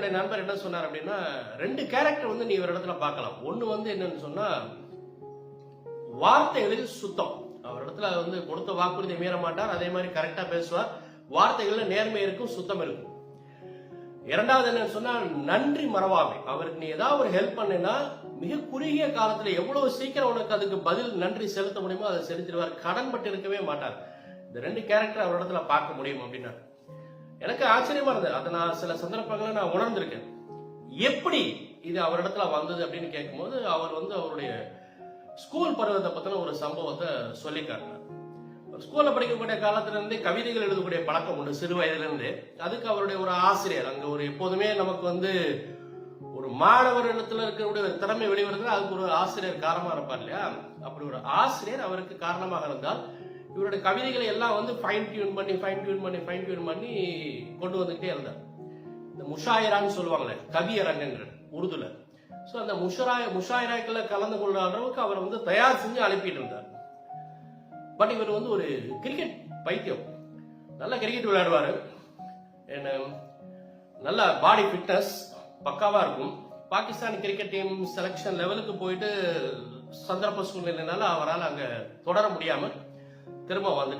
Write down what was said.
என்னுடைய நண்பர் என்ன சொன்னார் அப்படின்னா ரெண்டு கேரக்டர் வந்து நீ ஒரு இடத்துல பார்க்கலாம். ஒன்று வந்து என்னன்னு சொன்னா வார்த்தைகளில் சுத்தம்? அவர் இடத்துல வந்து கொடுத்த வாக்குறுதி மீற மாட்டார். அதே மாதிரி கரெக்டா பேசுவார். வார்த்தைகள்ல நேர்மை இருக்கும் சுத்தம் இருக்கும். இரண்டாவது என்னன்னு சொன்னா நன்றி மறவாமை. அவருக்கு நீ ஏதாவது ஒரு ஹெல்ப் பண்ணேன்னா மிக குறுகிய காலத்துல எவ்வளவு சீக்கிரம் உனக்கு அதுக்கு பதில் நன்றி செலுத்த முடியுமோ அதை செலுத்திடுவார். கடன் பட்டு இருக்கவே மாட்டார். இந்த ரெண்டு கேரக்டர் அவர் இடத்துல பார்க்க முடியும் அப்படின்னா எனக்கு ஆச்சரியமா இருந்தது. அதை நான் சில சந்தர்ப்பங்களை நான் உணர்ந்திருக்கேன். எப்படி இது அவரிடத்துல வந்தது அப்படின்னு கேட்கும்போது அவர் வந்து அவருடைய ஸ்கூல் பருவத்தை பத்தின ஒரு சம்பவத்தை சொல்லி காட்டினார். ஸ்கூல்ல படிக்கக்கூடிய காலத்துல இருந்தே கவிதைகள் எழுதக்கூடிய பழக்கம் உண்டு சிறு வயதுல இருந்தே அதுக்கு அவருடைய ஒரு ஆசிரியர் அங்க ஒரு எப்போதுமே நமக்கு வந்து ஒரு மாணவர் இடத்துல இருக்கக்கூடிய ஒரு திறமை வெளிவருது அதுக்கு ஒரு ஆசிரியர் காரணமா இருப்பார் இல்லையா? அப்படி ஒரு ஆசிரியர் அவருக்கு காரணமாக இருந்தால் இவருடைய கவிதைகளை எல்லாம் வந்து ஃபைன் டியூன் பண்ணி ஃபைன் டியூன் பண்ணி ஃபைன் டியூன் பண்ணி கொண்டு வந்துகிட்டே இருந்தார். இந்த முஷாயிரான்னு சொல்லுவாங்களே கவியரங்கங்கள் உருதுல. ஸோ அந்த முஷராய முஷாயிராக்களை கலந்து கொள்ற அளவுக்கு அவர் வந்து தயார் செஞ்சு அனுப்பிட்டு இருந்தார். பட் இவர் வந்து ஒரு கிரிக்கெட் பைத்தியம். நல்லா கிரிக்கெட் விளையாடுவார். என்ன நல்ல பாடி ஃபிட்னஸ் பக்காவாக இருக்கும். பாகிஸ்தான் கிரிக்கெட் டீம் செலக்ஷன் லெவலுக்கு போயிட்டு சந்தர்ப்ப சூழ்நிலைனால அவரால் அங்கே தொடர முடியாமல் திரும்ப வந்துட்டார்